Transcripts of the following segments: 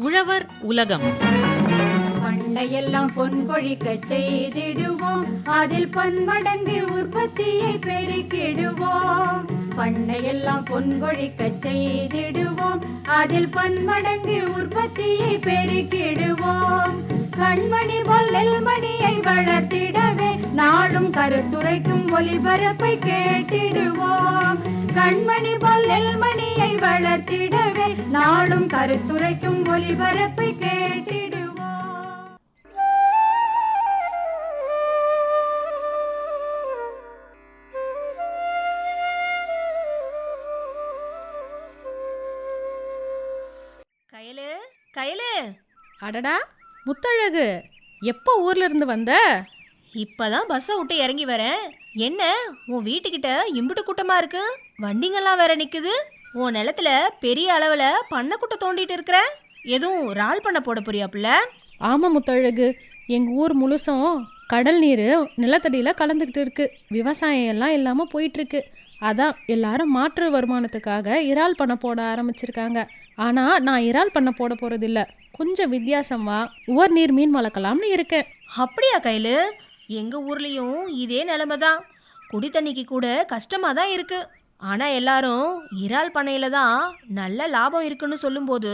உழவர் உலகம். பண்டையெல்லாம் பொன் பொழிக்க செய்திடுவோம். அதில் பன்மடங்கு உற்பத்தியை பெருக்கிடுவோம். பண்ணையெல்லாம் பொன் கொழிக்க செய்திடுவோம். அதில் பன்மடங்கு உற்பத்தியை பெருக்கிடுவோம். கண்மணி பொல்லல் மணியை வளர்த்திடவே நாளும் கருத்துரைக்கும் ஒளிபரப்பை கேட்டிடுவோம். கண்மணி பொல்லல் மணியை வளர்த்திடவே. நாடும் கருத்துரைக்கும் ஒளிபரப்பை கேட்டிடுவோம். Gayle Gayle. அடடா முத்தழகு. எப்போ ஊர்ல இருந்து வந்த? இப்பதான் பஸ்ஸை விட்டு இறங்கி வரேன். என்ன? உன் வீட்டுக்கிட்ட இம்புட்டு கூட்டமா இருக்கு? வண்டிங்கெல்லாம் வேற நிக்குது. உன் நிலத்துல பெரிய அளவுல பண்ணை குட்டை தோண்டிட்டு இருக்கிற? எதுவும் ரால் பண்ண போட போறியாப்புல ஆமா முத்தழகு. எங்க ஊர் முழுசும் கடல் நீர் நிலத்தடியில கலந்துக்கிட்டு இருக்கு. விவசாயம் எல்லாம் இல்லாம போயிட்டு இருக்கு அதான் எல்லாரும் மாற்று வருமானத்துக்காக இறால் பண்ண போட ஆரம்பிச்சிருக்காங்க. ஆனா நான் இறால் பண்ண போட போறதில்ல. கொஞ்சம் வித்தியாசமா உவர் நீர் மீன் வளர்க்கலாம்னு இருக்கேன். அப்படியா கைலு? எங்கள் ஊர்லேயும் இதே நிலமை தான் குடி தண்ணிக்கு கூட கஷ்டமாக தான் இருக்குது ஆனால் எல்லாரும் இறால் பண்ணையில் தான் நல்ல லாபம் இருக்குன்னு சொல்லும்போது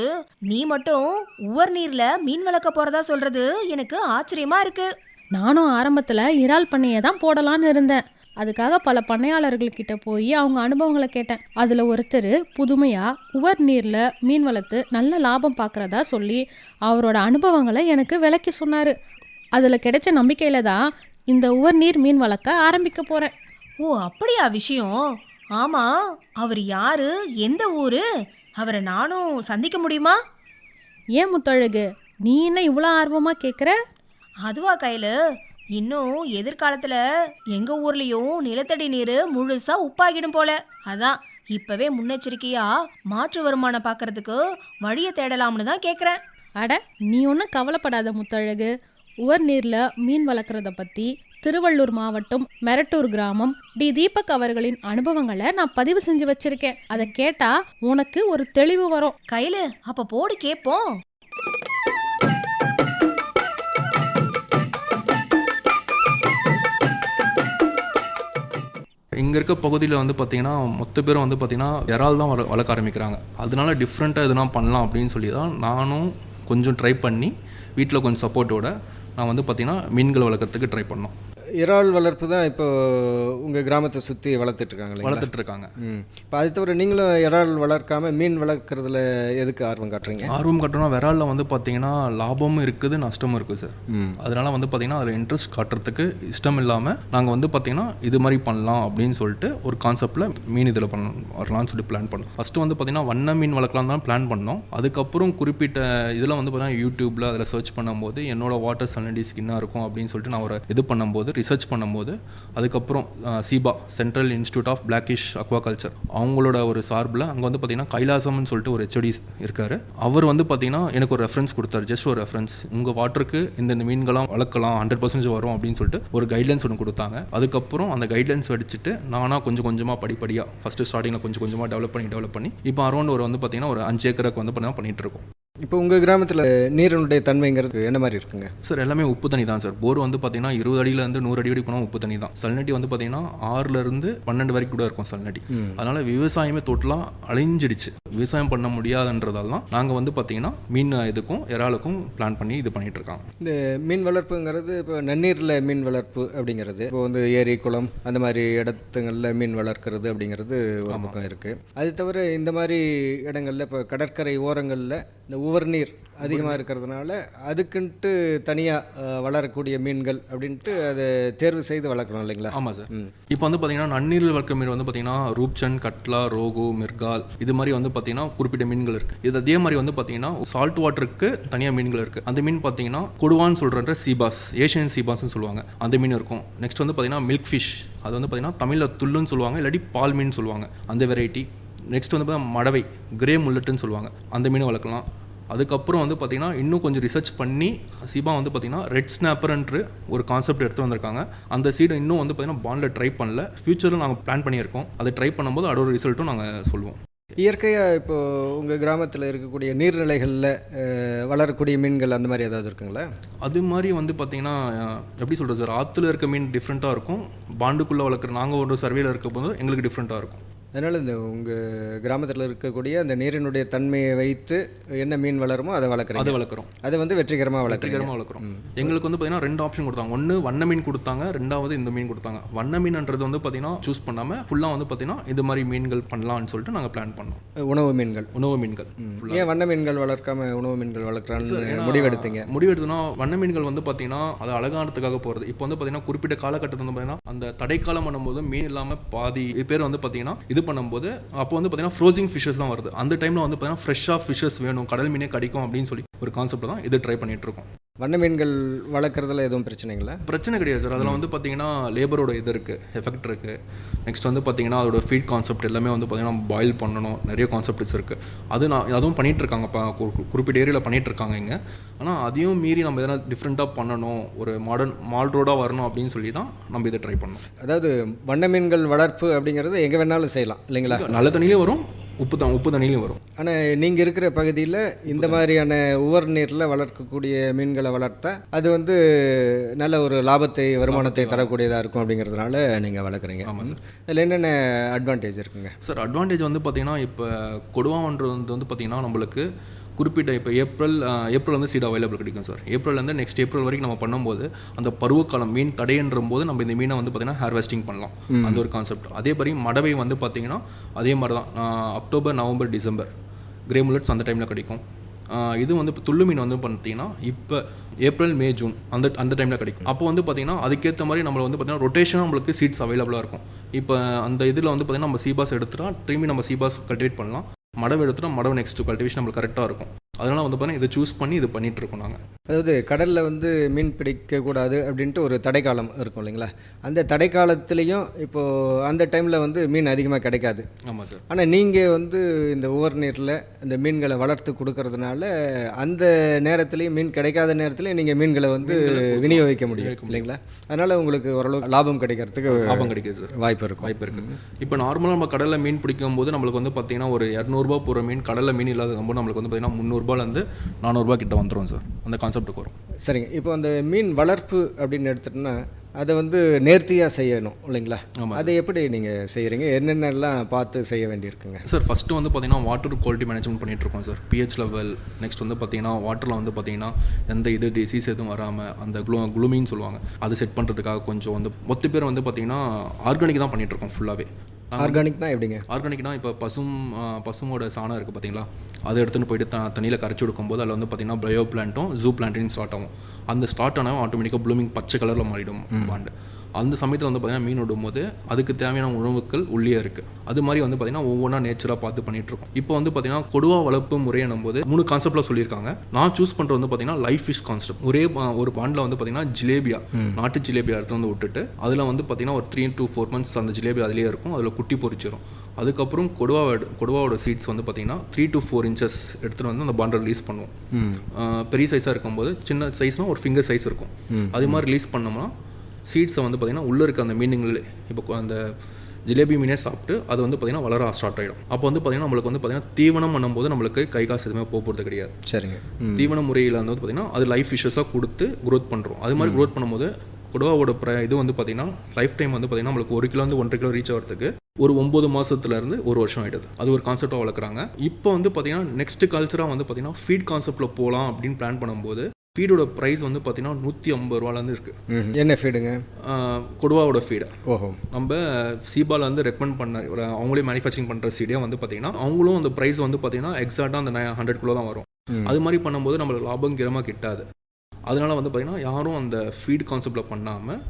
நீ மட்டும் உவர் நீரில் மீன் வளர்க்க போகிறதா சொல்கிறது எனக்கு ஆச்சரியமாக இருக்குது நானும் ஆரம்பத்தில் இறால் பண்ணையை தான் போடலான்னு இருந்தேன். அதுக்காக பல பண்ணையாளர்கள்கிட்ட போய் அவங்க அனுபவங்களை கேட்டேன். அதில் ஒருத்தர் புதுமையாக உவர் நீரில் மீன் வளர்த்து நல்ல லாபம் பார்க்குறதா சொல்லி அவரோட அனுபவங்களை எனக்கு விளக்கி சொன்னார். அதுல கிடைச்ச நம்பிக்கையில தான் இந்த உவர் நீர் மீன் வளர்க்க ஆரம்பிக்க போறேன். ஓ அப்படியா விஷயம்? ஆமா அவர் யாரு? எந்த ஊரு? அவரை நானும் சந்திக்க முடியுமா? ஏன் முத்தழகு நீ என்ன இவ்வளோ ஆர்வமா கேட்குற அதுவா கையில இன்னும் எதிர்காலத்துல எங்க ஊர்லயும் நிலத்தடி நீர் முழுசா உப்பாகிடும் போல. அதான் இப்பவே முன்னெச்சரிக்கையா மாற்று வருமானம் பார்க்கறதுக்கு வழியை தேடலாம்னு தான் கேக்குறேன். அட நீ ஒன்றும் கவலைப்படாத முத்தழகு. உவர் நீர்ல மீன் வளர்க்குறத பத்தி திருவள்ளூர் மாவட்டம் மெரட்டூர் கிராமம் டி தீபக் அவர்களின் அனுபவங்களை நான் பதிவு செஞ்சு வச்சிருக்கேன். அதை கேட்டா உனக்கு ஒரு தெளிவு வரும். கையில அப்ப போடு கேப்போம். இங்கே இருக்க பகுதியில் வந்து பார்த்தீங்கன்னா மொத்த பேரும் வந்து பார்த்தீங்கன்னா இறால் தான் வள வளர்க்க ஆரம்பிக்கிறாங்க. அதனால டிஃப்ரெண்ட்டாக எதுனா பண்ணலாம் அப்படின்னு சொல்லி தான் நானும் கொஞ்சம் ட்ரை பண்ணி வீட்டில் கொஞ்சம் சப்போர்ட்டோட நான் வந்து பார்த்திங்கன்னா மீன்கள் வளர்க்குறதுக்கு ட்ரை பண்ணோம். இறால் வளர்ப்பு தான் இப்போ உங்கள் கிராமத்தை சுற்றி வளர்த்துட்டு இருக்காங்க இல்லைங்களா? வளர்த்துட்டு இருக்காங்க ம். இப்போ அது தவிர நீங்களும் இறால் வளர்க்காம மீன் வளர்க்குறதுல எதுக்கு ஆர்வம் காட்டுறீங்க? ஆர்வம் கட்டணும் விராலில் வந்து பார்த்தீங்கன்னா லாபமும் இருக்குது நஷ்டமும் இருக்குது சார். அதனால வந்து பார்த்தீங்கன்னா அதில் இன்ட்ரெஸ்ட் காட்டுறதுக்கு இஷ்டம் இல்லாமல் நாங்கள் வந்து பார்த்தீங்கன்னா இது மாதிரி பண்ணலாம் அப்படின்னு சொல்லிட்டு ஒரு கான்செப்டில் மீன் இதில் பண்ண வரலாம்னு சொல்லி பிளான் பண்ணோம். ஃபஸ்ட்டு வந்து பார்த்தீங்கன்னா வண்ண மீன் வளர்க்கலாம் தான் பிளான் பண்ணோம். அதுக்கப்புறம் குறிப்பிட்ட இதில் வந்து பார்த்தீங்கன்னா யூடியூப்பில் அதில் சர்ச் பண்ணும்போது என்னோட வாட்டர் சலனிடி ஸ்கின்னாக இருக்கும் அப்படின்னு சொல்லிட்டு நான் ஒரு இது பண்ணும்போது ரிசர்ச் பண்ணும்போது அதுக்கப்புறம் CIBA central institute of brackish aquaculture அவங்களோட ஒரு சார்பில் அங்கே வந்து பார்த்தீங்கன்னா கைலாசம்னு சொல்லிட்டு ஒரு ஹெச்ஓடி இருக்கார். அவர் வந்து பார்த்தீங்கன்னா எனக்கு ஒரு ரெஃபரன்ஸ் கொடுத்தாரு ஜஸ்ட் ஒரு ரெஃபரன்ஸ் உங்கள் வாட்டருக்கு இந்த இந்த மீன்களாம் வளர்க்கலாம் ஹண்ட்ரட் பர்சன்டேஜ் வரும் அப்படின்னு சொல்லிட்டு ஒரு கைட்லைன்ஸ் ஒன்று கொடுத்தாங்க. அதுக்கப்புறம் அந்த கைட்லைன்ஸ் வடிச்சிட்டு நானாக கொஞ்சம் கொஞ்சமாக படிப்படியாக ஃபஸ்ட்டு ஸ்டார்டிங்கில் கொஞ்சம் கொஞ்சமாக டெவலப் பண்ணி டெவலப் பண்ணி இப்போ அரௌண்ட் ஒரு வந்து பார்த்தீங்கன்னா ஒரு அஞ்சு ஏக்கருக்கு வந்து பார்த்தீங்கன்னா பண்ணிட்டு இருக்கோம். இப்போ உங்கள் கிராமத்தில் நீரினுடைய தன்மைங்கிறது என்ன மாதிரி இருக்குங்க? சார் எல்லாமே உப்பு தண்ணி தான் சார். போர் வந்து பார்த்தீங்கன்னா இருபது அடியிலேருந்து நூறு அடி வரைக்கும் போனால் உப்பு தண்ணி தான். சல்நட்டி வந்து பார்த்தீங்கன்னா ஆறுலேருந்து பன்னெண்டு வரைக்கும் கூட இருக்கும் சல்நட்டி. அதனால விவசாயமே டோட்டலாக அழிஞ்சிடுச்சு. விவசாயம் பண்ண முடியாதுன்றதால தான் நாங்கள் வந்து பார்த்தீங்கன்னா மீன் இதுக்கும் இறாலுக்கும் பிளான் பண்ணி இது பண்ணிட்டு இருக்காங்க. இந்த மீன் வளர்ப்புங்கிறது இப்போ நன்னீரில் மீன் வளர்ப்பு அப்படிங்கிறது இப்போ வந்து ஏரி குளம் அந்த மாதிரி இடத்துங்களில் மீன் வளர்க்குறது அப்படிங்கிறது ஒரு பக்கம் இருக்குது அது தவிர இந்த மாதிரி இடங்களில் இப்போ கடற்கரை ஓரங்களில் இந்த உவர் நீர் அதிகமாக இருக்கிறதுனால அதுக்குன்ட்டு தனியாக வளரக்கூடிய மீன்கள் அப்படின்ட்டு அதை தேர்வு செய்து வளர்க்குறோம் இல்லைங்களா? ஆமாம் சார். இப்போ வந்து பார்த்தீங்கன்னா நன்னீரில் வளர்க்க மீன் வந்து பார்த்தீங்கன்னா ரூப்சன் கட்லா ரோகு மிர்கால் இது மாதிரி வந்து பார்த்தீங்கன்னா குறிப்பிட்ட மீன்கள் இருக்குது இது அதே மாதிரி வந்து பார்த்தீங்கன்னா சால்ட் வாட்டருக்கு தனியாக மீன்கள் இருக்குது அந்த மீன் பார்த்தீங்கன்னா கொடுவான்னு சொல்கிற சீபாஸ் ஏஷியன் சீபாஸ்னு சொல்லுவாங்க. அந்த மீன் இருக்கும். நெக்ஸ்ட் வந்து பார்த்தீங்கன்னா மில்க் ஃபிஷ் அது வந்து பார்த்தீங்கன்னா தமிழில் துள்ளுன்னு சொல்லுவாங்க இல்லாட்டி பால் மீன் சொல்லுவாங்க. அந்த வெரைட்டி நெக்ஸ்ட் வந்து பார்த்தீங்கன்னா மடவை கிரே முல்லட்டுன்னு சொல்லுவாங்க. அந்த மீன் வளர்க்கலாம். அதுக்கப்புறம் வந்து பார்த்தீங்கன்னா இன்னும் கொஞ்சம் ரிசர்ச் பண்ணி சிபா வந்து பார்த்தீங்கன்னா ரெட் ஸ்னாப்பர்ன்ற ஒரு கான்செப்ட் எடுத்து வந்திருக்காங்க. அந்த சீடை இன்னும் வந்து பார்த்தீங்கன்னா பாண்டில் ட்ரை பண்ணல. ஃபியூச்சரில் நாங்கள் பிளான் பண்ணியிருக்கோம். அதை ட்ரை பண்ணும்போது அதோட ரிசல்ட்டும் நாங்கள் சொல்லுவோம். இயற்கையாக இப்போ உங்கள் கிராமத்தில் இருக்கக்கூடிய நீர்நிலைகளில் வளரக்கூடிய மீன்கள் அந்த மாதிரி ஏதாவது இருக்குங்களா? அது மாதிரி வந்து பார்த்தீங்கன்னா எப்படி சொல்கிறது சார் ஆற்றுல இருக்க மீன் டிஃப்ரெண்ட்டாக இருக்கும். பாண்டுக்குள்ளே வளர்க்குற நாங்கள் ஒரு சர்வேல இருக்க போது எங்களுக்கு டிஃப்ரெண்ட்டாக இருக்கும். அதனால் இந்த உங்கள் கிராமத்தில் இருக்கக்கூடிய அந்த நீரினுடைய தன்மையை வைத்து என்ன மீன் வளருமோ அதை அதை வளர்க்குறீங்க வளர்க்குறோம். அதை வந்து வெற்றிகரமாக வெற்றிகரமாக வளர்க்குறோம். எங்களுக்கு வந்து பார்த்தீங்கன்னா ரெண்டு ஆப்ஷன் கொடுத்தாங்க. ஒன்று வண்ண மீன் கொடுத்தாங்க. ரெண்டாவது இந்த மீன் கொடுத்தாங்க. வண்ண மீன்ன்றது வந்து பார்த்தீங்கன்னா சூஸ் பண்ணாமல் ஃபுல்லாக வந்து பார்த்தீங்கன்னா இது மாதிரி மீன்கள் பண்ணலாம்னு சொல்லிட்டு நாங்கள் பிளான் பண்ணோம். உணவு மீன்கள். உணவு மீன்கள். ஏன் வண்ண மீன்கள் வளர்க்காம உணவு மீன்கள் வளர்க்குறான்னு முடிவெடுத்தீங்க? முடிவெடுத்தோம்னா வண்ண மீன்கள் வந்து பார்த்தீங்கன்னா அது அழகானதுக்காக போகிறது இப்போ வந்து பார்த்தீங்கன்னா குறிப்பிட்ட காலகட்டத்தில் வந்து பார்த்தீங்கன்னா அந்த தடைக்காலம் பண்ணும்போது மீன் இல்லாமல் பாதி பேர் வந்து பார்த்தீங்கன்னா இது பண்ணும்போது அப்போ வந்து பார்த்தீங்கன்னா ஃப்ரோசிங் ஃபிஷஸ் தான் வருது. அந்த டைமில் வந்து பார்த்தீங்கன்னா ஃப்ரெஷ்ஷாக ஃபிஷஸ் வேணும் கடல் மீனே கிடைக்கும் அப்படின்னு சொல்லி ஒரு கான்செப்ட் தான் இது ட்ரை பண்ணிட்டு இருக்கோம். வண்ண மீன்கள் வளர்க்குறதுல எதுவும் பிரச்சனைங்களா பிரச்சனை கிடையாது சார். அதில் வந்து பார்த்தீங்கன்னா லேபரோட இது இருக்குது எஃபெக்ட் இருக்குது நெக்ஸ்ட் வந்து பார்த்தீங்கன்னா அதோட ஃபீட் கான்செப்ட் எல்லாமே வந்து பார்த்தீங்கன்னா பாயில் பண்ணணும் நிறைய கான்செப்ட்ஸ் இருக்குது அது நான் அதுவும் பண்ணிட்டு இருக்காங்க இப்போ குறிப்பிட்ட ஏரியாவில் பண்ணிட்டு இருக்காங்க இங்கே. ஆனால் அதையும் மீறி நம்ம எதனா டிஃப்ரெண்ட்டாக பண்ணணும் ஒரு மாடர்ன் மால் ரோடாக வரணும் அப்படின்னு சொல்லி தான் நம்ம இதை ட்ரை பண்ணோம். அதாவது வண்ண மீன்கள் வளர்ப்பு அப்படிங்கிறது எங்கே வேணாலும் செய்யலாம். இல்லைங்களா? நல்ல தண்ணியிலையும் வரும் உப்பு தான் உப்பு தண்ணியிலையும் வரும். ஆனால் நீங்கள் இருக்கிற பகுதியில் இந்த மாதிரியான உவர் நீரில் வளர்க்கக்கூடிய மீன்களை வளர்த்தா அது வந்து நல்ல ஒரு லாபத்தை வருமானத்தை தரக்கூடியதாக இருக்கும் அப்படிங்கிறதுனால நீங்கள் வளர்க்குறீங்க. ஆமாம் சார். அதில் என்னென்ன அட்வான்டேஜ் இருக்குங்க? சார் அட்வான்டேஜ் வந்து பார்த்தீங்கன்னா இப்போ கொடுவான்றது வந்து பார்த்தீங்கன்னா நம்மளுக்கு குறிப்பிட்ட இப்போ ஏப்ரல் ஏப்ரல் வந்து சீட் அவைலபிள் கிடைக்கும் சார் ஏப்ரல்லேருந்து நெக்ஸ்ட் ஏப்ரல் வரைக்கும் நம்ம பண்ணும்போது அந்த பருவகாலம் மீன் தடைன்ற போது நம்ம இந்த மீனை வந்து பார்த்தீங்கன்னா ஹார்வெஸ்டிங் பண்ணலாம். அந்த ஒரு கான்செப்ட் அதே மாதிரி மடவை வந்து பார்த்தீங்கன்னா அதே மாதிரி தான் October November December grey mullets அந்த டைமில் கிடைக்கும். இது வந்து இப்போ துள்ளு மீன் வந்து பார்த்தீங்கன்னா இப்போ ஏப்ரல் மே ஜூன் அந்த அந்த டைமில் கிடைக்கும். அப்போ வந்து பார்த்தீங்கன்னா அதுக்கேற்ற மாதிரி நம்மள வந்து பார்த்தீங்கன்னா ரொட்டேஷனாக நம்மளுக்கு சீட்ஸ் அவைலபிளாக இருக்கும். இப்போ அந்த இதில் வந்து பார்த்தீங்கன்னா நம்ம சீபாஸ் எடுத்துட்டா திரும்பி நம்ம சீபாஸ் கல்டிவேட் பண்ணலாம். மடவு எடுத்துட்டா மடவு நெக்ஸ்ட் கல்டிவேஷன் நம்மளுக்கு கரெக்டாக இருக்கும். அதனால வந்து பார்த்தீங்கன்னா இதை சூஸ் பண்ணி இது பண்ணிட்டு இருக்கோம் நாங்கள் அதாவது கடலில் வந்து மீன் பிடிக்கக்கூடாது அப்படின்ட்டு ஒரு தடைக்காலம் இருக்கும் இல்லைங்களா? அந்த தடைக்காலத்துலேயும் இப்போது அந்த டைமில் வந்து மீன் அதிகமாக கிடைக்காது. ஆமாம் சார். ஆனால் நீங்கள் வந்து இந்த உவர் நீரில் இந்த மீன்களை வளர்த்து கொடுக்கறதுனால அந்த நேரத்துலையும் மீன் கிடைக்காத நேரத்துலையும் நீங்கள் மீன்களை வந்து விநியோகிக்க முடியும் இல்லைங்களா? அதனால் உங்களுக்கு ஓரளவுக்கு லாபம் கிடைக்கிறதுக்கு லாபம் கிடைக்குது சார். வாய்ப்பு இருக்கும். வாய்ப்பு இருக்குது இப்போ நார்மலாக நம்ம கடலில் மீன் பிடிக்கும் போது நம்மளுக்கு வந்து பார்த்தீங்கன்னா ஒரு இரநூறுபா போகிற மீன் கடலில் மீன் இல்லாத நம்மளுக்கு வந்து பார்த்தீங்கன்னா முந்நூறுபாலேருந்து நானூறுபா கிட்ட வந்துடும் சார். அந்த கான்செப்ட்டுக்கு வரும். சரிங்க. இப்போ அந்த மீன் வளர்ப்பு அப்படின்னு எடுத்துட்டோம்னா அதை வந்து நேர்த்தியாக செய்யணும் இல்லைங்களா? ஆமாம் அதை எப்படி நீங்கள் செய்கிறீங்க என்னென்னலாம் பார்த்து செய்ய வேண்டியிருக்குங்க? சார் ஃபஸ்ட்டு வந்து பார்த்தீங்கன்னா வாட்டர் குவாலிட்டி மேனேஜ்மெண்ட் பண்ணிட்டு இருக்கோம் சார். பிஹெச் லெவல் நெக்ஸ்ட் வந்து பார்த்தீங்கன்னா வாட்டரில் வந்து பார்த்தீங்கன்னா எந்த இது டிசீஸ் எதுவும் வராமல் அந்த குளூ குளுமின்னு சொல்லுவாங்க. அது செட் பண்ணுறதுக்காக கொஞ்சம் வந்து மொத்த பேர் வந்து பார்த்தீங்கன்னா ஆர்கானிக் தான் பண்ணிட்டு இருக்கோம் ஃபுல்லாகவே ஆர்கானிக்னா எப்படிங்க? ஆர்கானிக்னா இப்போ பசும் பசுமோட சாணம் இருக்குது பார்த்தீங்களா அதை எடுத்துகிட்டு போயிட்டு த தண்ணியில் கரைச்சி கொடுக்கும்போது அதில் வந்து பார்த்தீங்கன்னா பயோ பிளான்ட்டும் ஜூ பிளான்ட்டும் ஸ்டார்ட் ஆகும். அந்த ஸ்டார்ட் ஆனால் ஆட்டோமேட்டிக்காக ப்ளூமிங் பச்சை கலரில் மாறிடும் பாண்டு அந்த சமயத்தில் வந்து பார்த்தீங்கன்னா மீன் விடும்போது அதுக்கு தேவையான உணவுகள் உள்ளே இருக்குது அது மாதிரி வந்து பார்த்தீங்கன்னா ஒவ்வொன்றா நேச்சராக பார்த்து பண்ணிட்டு இருக்கோம். இப்போ வந்து பார்த்தீங்கன்னா கொடுவா வளர்ப்பு முறையனும் போது மூணு கான்செப்டில் சொல்லியிருக்காங்க. நான் சூஸ் பண்ணுறது வந்து பார்த்தீங்கன்னா லைஃப் ஃபிஷ் கான்செப்ட் ஒரே ஒரு பாண்டில் வந்து பார்த்தீங்கன்னா ஜிலேபியா. நாட்டு ஜிலேபியா எடுத்து வந்து விட்டுட்டு அதில் வந்து பார்த்தீங்கன்னா ஒரு த்ரீ டு ஃபோர் மந்த்ஸ் அந்த ஜிலேபி அதிலே இருக்கும். அதில் குட்டி பொரிச்சிரும். அதுக்கப்புறம் கொடுவா கொடுவாவோட சீட்ஸ் வந்து பார்த்தீங்கன்னா த்ரீ டு ஃபோர் இன்ச்சஸ் எடுத்துகிட்டு வந்து அந்த பாண்டை ரிலீஸ் பண்ணுவோம். பெரிய சைஸாக இருக்கும்போது சின்ன சைஸ்னால் ஒரு ஃபிங்கர் சைஸ் இருக்கும். அது மாதிரி ரிலீஸ் பண்ணோம்னா சீட்ஸை வந்து பார்த்தீங்கன்னா உள்ளே இருக்க அந்த மீனிங்கள் இப்போ அந்த ஜிலேபி மீனே சாப்பிட்டு அது வந்து பார்த்தீங்கன்னா வளர ஸ்டார்ட் ஆகிடும் அப்போ வந்து பார்த்தீங்கன்னா நம்மளுக்கு வந்து பார்த்தீங்கன்னா தீவனம் பண்ணும்போது நம்மளுக்கு கை காசு எதுவுமே போக போகிறது கிடையாது. சரிங்க. தீவன முறையில் வந்து பார்த்தீங்கன்னா அது லைஃப் ஃபிஷஸாக கொடுத்து க்ரோத் பண்ணுறோம் அது மாதிரி க்ரோத் பண்ணும்போது கொடுவாவோட ப்ர இது வந்து பார்த்தீங்கன்னா லைஃப் டைம் வந்து பார்த்தீங்கன்னா நம்மளுக்கு ஒரு கிலோ வந்து ஒன்றரை கிலோ ரீச் ஆகிறதுக்கு ஒரு ஒம்பது மாசத்துல இருந்து ஒரு வருஷம் ஆயிடுது. அது ஒரு கான்செப்டாக வளர்க்குறாங்க. இப்போ வந்து பார்த்தீங்கன்னா நெக்ஸ்ட் கல்ச்சராக வந்து பார்த்தீங்கன்னா ஃபீட் கான்செப்டில் போகலாம் அப்படின்னு பிளான் பண்ணும்போது ஃபீடோட ப்ரைஸ் வந்து பார்த்தீங்கன்னா நூற்றி ஐம்பது ரூபாலேருந்து இருக்குது என்ன ஃபீடுங்க கொடுவாவோட ஃபீடு ஓஹோ. நம்ம சீபால வந்து ரெக்கமெண்ட் பண்ண அவங்களே மேனுஃபேக்சரிங் பண்ணுற சீடே வந்து பார்த்தீங்கன்னா அவங்களும் அந்த ப்ரைஸ் வந்து பார்த்தீங்கன்னா எக்ஸாக்டாக அந்த ஹண்ட்ரட் கிலோ தான் வரும். அது மாதிரி பண்ணும்போது நம்மளுக்கு லாபம் கிரமாக கிட்டாது. அதனால வந்து பார்த்தீங்கன்னா யாரும் அந்த ஃபீட் கான்செப்டில் பண்ணாமல்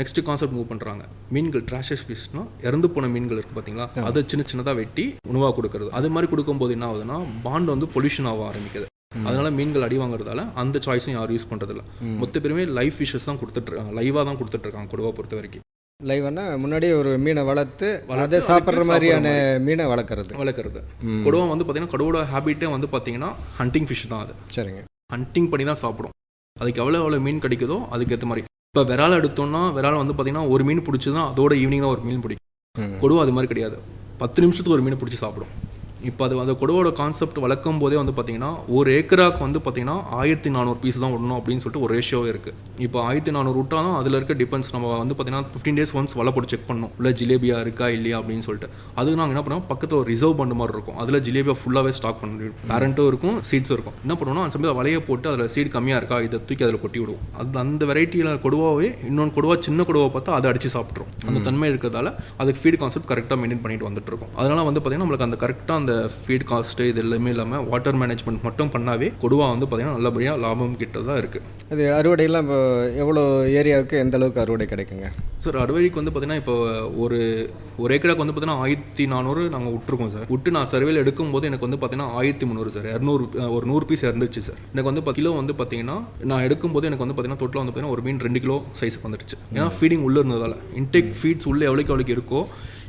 நெக்ஸ்ட் கான்செப்ட் மூவ் பண்ணுறாங்க மீன்கள் ட்ராஷஸ் ஃபிஷ்னா இறந்து போன மீன்கள் இருக்குது பார்த்தீங்களா அதை சின்ன சின்னதாக வெட்டி உணவாக கொடுக்கறது. அது மாதிரி கொடுக்கும்போது என்ன ஆகுதுன்னா பாண்ட் வந்து பொல்யூஷன் ஆக ஆரம்பிக்குது. அதனால மீன்கள் அடி வாங்குறதால அந்த சாய்ஸும் யாரும் யூஸ் பண்ணுறதில்ல மொத்த பேருமே லைவ் ஃபிஷஸ் தான் கொடுத்துட்டு லைவாக தான் கொடுத்துட்டு இருக்காங்க கொடுவா பொறுத்த வரைக்கும். லைவ்னா முன்னாடியே ஒரு மீனை வளர்த்து வளர்த்து அதை சாப்பிட்ற மாதிரியான மீனை வளர்க்குறது. வளர்க்குறது. கொடுவா வந்து பார்த்தீங்கன்னா கொடுவோட ஹேபிட்டே வந்து பார்த்தீங்கன்னா ஹண்டிங் ஃபிஷ் தான் அது. சரிங்க. ஹண்டிங் பண்ணி தான் சாப்பிடும். அதுக்கு எவ்வளோ எவ்வளோ மீன் கிடைக்குதோ அதுக்கேற்ற மாதிரி. இப்போ விரால் எடுத்தோம்னா விரால் வந்து பார்த்தீங்கன்னா ஒரு மீன் பிடிச்சி தான் அதோட ஈவினிங் தான் ஒரு மீன் பிடிக்கும். கொடுவா அது மாதிரி கிடையாது. பத்து நிமிஷத்துக்கு ஒரு மீன் பிடிச்சி சாப்பிடும். இப்போ அது அந்த கொடுவோட கான்செப்ட் வளர்க்கும் போதே வந்து பார்த்தீங்கன்னா ஒரு ஏக்கராக்கு வந்து பார்த்தீங்கன்னா ஆயிரத்தி நானூறு பீஸ் தான் விடணும் அப்படின்னு சொல்லிட்டு ஒரு ரேஷியோவே இருக்குது இப்போ ஆயிரத்தி நானூறு விட்டாலும் அதில் இருக்க டிபெண்ட்ஸ் நம்ம வந்து பார்த்தீங்கன்னா ஃபிஃப்டீன் டேஸ் ஒன்ஸ் வலை போட்டு செக் பண்ணணும். உள்ள ஜிலேபியா இருக்கா இல்லையா அப்படின்னு சொல்லிட்டு. அதுக்கு நாங்கள் என்ன பண்ணுவோம் பக்கத்தில் ஒரு ரிசர்வ் பண்ண மாதிரி இருக்கும். அதில் ஜிலேபியா ஃபுல்லாகவே ஸ்டாக் பண்ண முடியும். பேரண்ட்டும் இருக்கும் சீட்ஸும் இருக்கும். என்ன பண்ணுவோம்னா அந்த சமயத்தில் வலையை போட்டு அதில் சீட் கம்மியாக இருக்கா இதை தூக்கி அதில் கொட்டி விடுவோம். அது அந்த வெரைட்டியில் கொடுவாவே இன்னொன்று கொடுவா சின்ன கொடுவா பார்த்தா அதை அடிச்சு சாப்பிட்ரும் அந்த தன்மை இருக்கிறதால அதுக்கு ஃபீட் கான்செப்ட் கரெக்டாக மெயின்டைன் பண்ணிட்டு வந்துட்டு இருக்கும். அதனால வந்து பார்த்தீங்கன்னா நம்மளுக்கு அந்த கரெக்டாக அந்த ஃபீட் காஸ்ட்டு இது எல்லாமே இல்லாமல் வாட்டர் மேனேஜ்மெண்ட் மட்டும் பண்ணாவே கொடுவா வந்து பார்த்தீங்கன்னா நல்லபடியாக லாபம் கிட்ட தான் இருக்குது அது அறுவடையெல்லாம் இப்போ எவ்வளோ ஏரியாவுக்கு எந்த அளவுக்கு அறுவடை கிடைக்குங்க? சார் அறுவடைக்கு வந்து பார்த்தீங்கன்னா இப்போ ஒரு ஒரு ஏக்கராக்கு வந்து பார்த்தீங்கன்னா ஆயிரத்தி நானூறு நாங்கள் விட்டுருக்கோம் சார் விட்டு நான் சர்வேல எடுக்கும்போது எனக்கு வந்து பார்த்தீங்கன்னா ஆயிரத்தி முந்நூறு சார் இரநூறு ஒரு நூறு பீஸ் இருந்துச்சு சார் எனக்கு வந்து கிலோ வந்து பார்த்தீங்கன்னா நான் எடுக்கும்போது எனக்கு வந்து பார்த்தீங்கன்னா தொட்டில் வந்து பார்த்தீங்கன்னா ஒரு மீன் ரெண்டு கிலோ சைஸ் வந்துடுச்சு. ஏன்னா ஃபீடிங் உள்ளே இருந்ததால். இன்டேக் ஃபீட்ஸ் உள்ளே எவ்வளோக்கு எவ்வளோக்கு இருக்கோ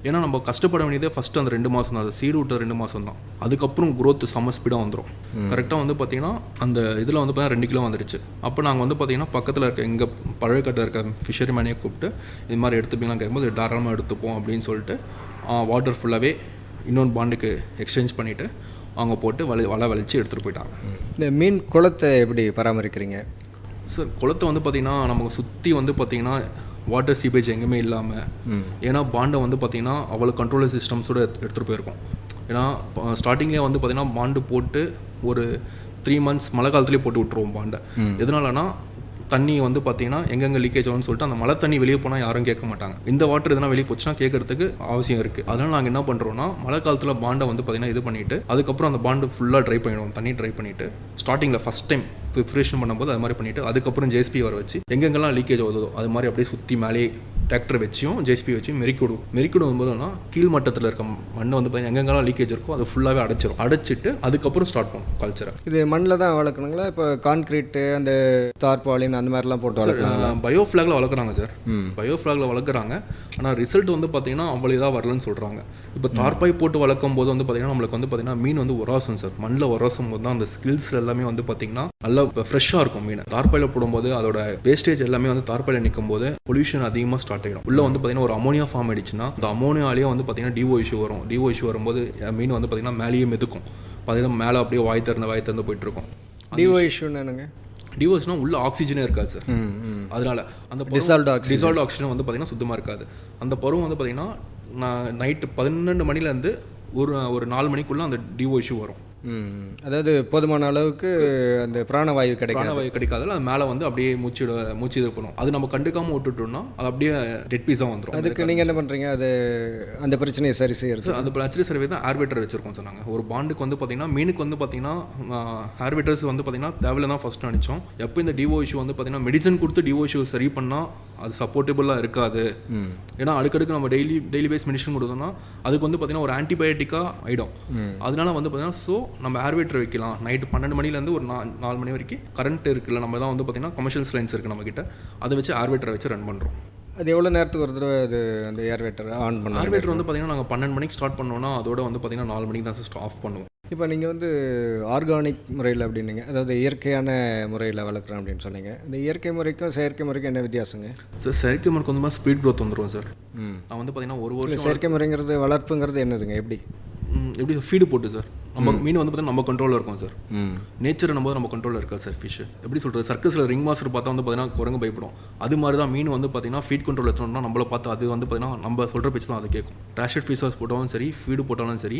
ஏன்னா நம்ம கஷ்டப்பட வேண்டியதே ஃபஸ்ட்டு அந்த ரெண்டு மாதம் தான். சீடு விட்ட ரெண்டு மாதம் தான். அதுக்கப்புறம் growth செம்ம ஸ்பீடாக வந்துடும் கரெக்டாக வந்து பார்த்தீங்கன்னா அந்த இதில் வந்து பார்த்தீங்கன்னா ரெண்டு கிலோ வந்துடுச்சு. அப்போ நாங்கள் வந்து பார்த்தீங்கன்னா பக்கத்தில் இருக்க எங்கள் பழக்கட்டில் இருக்க ஃபிஷரி மேனே கூப்பிட்டு இது மாதிரி எடுத்துப்பீங்களா கேட்கும்போது தாராளமாக எடுத்துப்போம் அப்படின்னு சொல்லிட்டு வாட்டர் ஃபுல்லாகவே இன்னொன்று பாண்டுக்கு எக்ஸ்சேஞ்ச் பண்ணிவிட்டு அவங்க போட்டு வலை வலை வலிச்சு எடுத்துகிட்டு போயிட்டாங்க. இந்த மீன் குளத்தை எப்படி பராமரிக்கிறீங்க? சார் குளத்தை வந்து பார்த்தீங்கன்னா நமக்கு சுற்றி வந்து பார்த்தீங்கன்னா வாட்டர் சீபேஜ் எங்கேயுமே இல்லாமல் ஏன்னா பாண்டை வந்து பார்த்தீங்கன்னா அவ்வளோ கண்ட்ரோலர் சிஸ்டம்ஸோட எடுத்துகிட்டு போயிருக்கோம். ஏன்னா ஸ்டார்டிங்லேயே வந்து பார்த்தீங்கன்னா பாண்டு போட்டு ஒரு த்ரீ மந்த்ஸ் மழை காலத்துலேயே போட்டு விட்ருவோம் பாண்டை எதனாலனா தண்ணி வந்து பார்த்தீங்கன்னா எங்கெங்கே லீக்கேஜ் ஆகும்னு சொல்லிட்டு அந்த மழை தண்ணி வெளியே போனால் யாரும் கேட்க மாட்டாங்க. இந்த வாட்டர் எதனா வெளியே போச்சுன்னா கேட்கறதுக்கு அவசியம் இருக்குது அதனால் நாங்கள் என்ன பண்ணுறோம்னா மழை காலத்தில் பாண்டை வந்து பார்த்தீங்கன்னா இது பண்ணிவிட்டு அதுக்கப்புறம் அந்த பாண்டு ஃபுல்லாக ட்ரை பண்ணிடுவோம். தண்ணி ட்ரை பண்ணிவிட்டு ஸ்டார்டிங்கில் ஃபஸ்ட் டைம் ப்ரிப்ரேஷன் பண்ணும்போது அது மாதிரி பண்ணிவிட்டு அதுக்கப்புறம் ஜேஎஸ்பி வர வச்சு எங்கெங்கெல்லாம் லீக்கேஜ் ஆகுதோ அது மாதிரி அப்படியே சுற்றி மேலே டிராக்டர் வச்சியும் ஜேசிபி வச்சு மெரிக்கி விடுவோம் மெரிக்கி விடும் போதுனா கீழ் மட்டத்தில் இருக்க மண்ணை வந்து பார்த்தீங்கன்னா எங்கெங்கெல்லாம் லீக்கேஜ் இருக்கோ அது ஃபுல்லாகவே அடைச்சிரும். அடைச்சிட்டு அதுக்கப்புறம் ஸ்டார்ட் பண்ணும் கல்ச்சரை இது மண்ணில் தான் வளர்க்கணுங்களா? இப்போ கான்கிரீட்டு அந்த தார்பாலின் அந்த மாதிரிலாம் போட்டு வளர்க்கணுங்களா பயோ ஃப்ளாகில் வளர்க்குறாங்க சார் பயோ ஃப்ளாகில் வளர்க்குறாங்க. ஆனால் ரிசல்ட் வந்து பார்த்தீங்கன்னா அவ்வளோ இதாக வரலன்னு சொல்கிறாங்க இப்போ தார்பாய் போட்டு வளர்க்கும் போது வந்து பார்த்தீங்கன்னா நம்மளுக்கு வந்து பார்த்தீங்கன்னா மீன் வந்து உராசும் சார் மண்ணில் உராசும் போது தான் அந்த ஸ்கில்ஸ் எல்லாமே வந்து பார்த்தீங்கன்னா நல்லா ஃப்ரெஷ்ஷாக இருக்கும் மீன். தார்பாயில் போடும்போது அதோட வேஸ்டேஜ் எல்லாமே வந்து தார்பாயில் நிற்கும் போது பொல்யூஷன் அதிகமாக ஸ்டார்ட் ஆகிடும் உள்ள வந்து பார்த்தீங்கன்னா ஒரு அமோனியா ஃபார்ம் ஆயிடுச்சுன்னா அந்த அமோனியாலேயே வந்து பார்த்தீங்கன்னா டிஓ இஷ்யூ வரும். டிஓ இஷ்யூ வரும்போது மீன் வந்து பார்த்தீங்கன்னா மேலேயே மிதக்கும். பார்த்தீங்கன்னா மேலே அப்படியே வாய் திறந்து வாய் திறந்து போயிட்டு இருக்கும் டிஓ இஷ்யூன்னு என்னங்க? டிவோஸ்னா உள்ள ஆக்சிஜனே இருக்காது சார் அதனால அந்த oxygen. டிசால்வ் ஆக்சிஜன் வந்து பார்த்தீங்கன்னா சுத்தமாக இருக்காது. அந்த பருவம் வந்து பார்த்தீங்கன்னா நான் நைட்டு பன்னெண்டு மணிலேருந்து ஒரு ஒரு நாலு மணிக்குள்ள அந்த டிஓ இஷ்யூ வரும். அதாவது போதுமான அளவுக்கு அந்த பிராணவாயு கிடைக்காது. பிராணவாயு கிடைக்காதுல அது மேலே வந்து அப்படியே மூச்சு மூச்சு இது பண்ணும் அது நம்ம கண்டுக்காம விட்டுட்டோம்னா அது அப்படியே டெட் பீஸாக வந்துடும் அதுக்கு நீங்கள் என்ன பண்ணுறீங்க அது அந்த பிரச்சனையை சரி செய்யறது. சார் அந்த ஆக்சுவலி சர்வே தான் ஏர்வேட்டர் வச்சிருக்கோம் சார் நாங்கள் ஒரு பாண்டுக்கு வந்து பார்த்தீங்கன்னா மீனுக்கு வந்து பார்த்தீங்கன்னா ஏர்வேட்டர்ஸ் வந்து பார்த்தீங்கன்னா தேவையில்ல தான் ஃபஸ்ட்டு அடித்தோம் எப்போ இந்த டிஓ இஷ்யூ வந்து பார்த்தீங்கன்னா மெடிசன் கொடுத்து டிஓ இஷ்யூ சரி பண்ணால் அது சப்போர்ட்டபுளாக இருக்காது. ஏன்னா அடுக்கடுக்கு நம்ம டெய்லி டெய்லி பேஸ் மெடிசன் கொடுத்தோம்னா அதுக்கு வந்து பார்த்தீங்கன்னா ஒரு ஆன்டிபயோட்டிக்காக ஆகிடும் அதனால வந்து பார்த்தீங்கன்னா ஸோ நம்ம ஏர்வேட்டர் வைக்கலாம். நைட்டு பன்னெண்டு மணிலேருந்து ஒரு நாலு மணி வரைக்கும் கரண்ட் இருக்குல்ல நம்ம தான் வந்து பார்த்தீங்கன்னா கமர்ஷியல் லைன்ஸ் இருக்குது நம்மக்கிட்ட அதை வச்சு ஏர்வேட்டரை வச்சு ரன் பண்ணுறோம் அது எவ்வளோ நேரத்துக்கு ஒரு தடவை அது அந்த ஏர்வேட்டர் ஆன் பண்ண ஏர்வேட்டர் வந்து பார்த்தீங்கன்னா நாங்கள் பன்னெண்டு மணிக்கு ஸ்டார்ட் பண்ணோம்னா அதோட வந்து பார்த்தீங்கன்னா நாலு மணிக்கு தான் சிஸ்டம் ஆஃப் பண்ணுவோம். இப்போ நீங்கள் வந்து ஆர்கானிக் முறையில் அப்படின்னீங்க. அதாவது இயற்கையான முறையில் வளர்க்குறேன் அப்படின்னு சொன்னீங்க. இந்த இயற்கை முறைக்கும் செயற்கை முறைக்கும் என்ன வித்தியாசங்க? சார் செயற்கை முறைக்கு வந்து ஸ்பீட் growth வந்துடும் சார் ம். நான் வந்து பார்த்தீங்கன்னா ஒரு வருஷம் செயற்கை முறைங்கிறது வளர்ப்புங்கிறது என்னதுங்க? எப்படி? எப்படி ஃபீடு போட்டு சார் நம்ம மீன் வந்து பார்த்தீங்கன்னா நம்ம கண்ட்ரோலில் இருக்கும் சார் நேச்சர் நம்ம நம்ம கண்ட்ரோலில் இருக்காது சார் ஃபிஷ் எப்படி சொல்கிறது சர்க்கஸில் ரிங் மாஸ்டர் பார்த்தா வந்து பார்த்தீங்கன்னா குரங்கு பயப்படும் அது மாதிரி தான் மீன் வந்து பார்த்தீங்கன்னா ஃபீட் கண்ட்ரோல் எடுத்தோம்னா நம்மள பார்த்து அது வந்து பார்த்தீங்கன்னா நம்ம சொல்கிற பேச்சு தான் அது கேட்கும். ட்ராஷட் ஃபீஸர்ஸ் போட்டாலும் சரி ஃபீடு போட்டாலும் சரி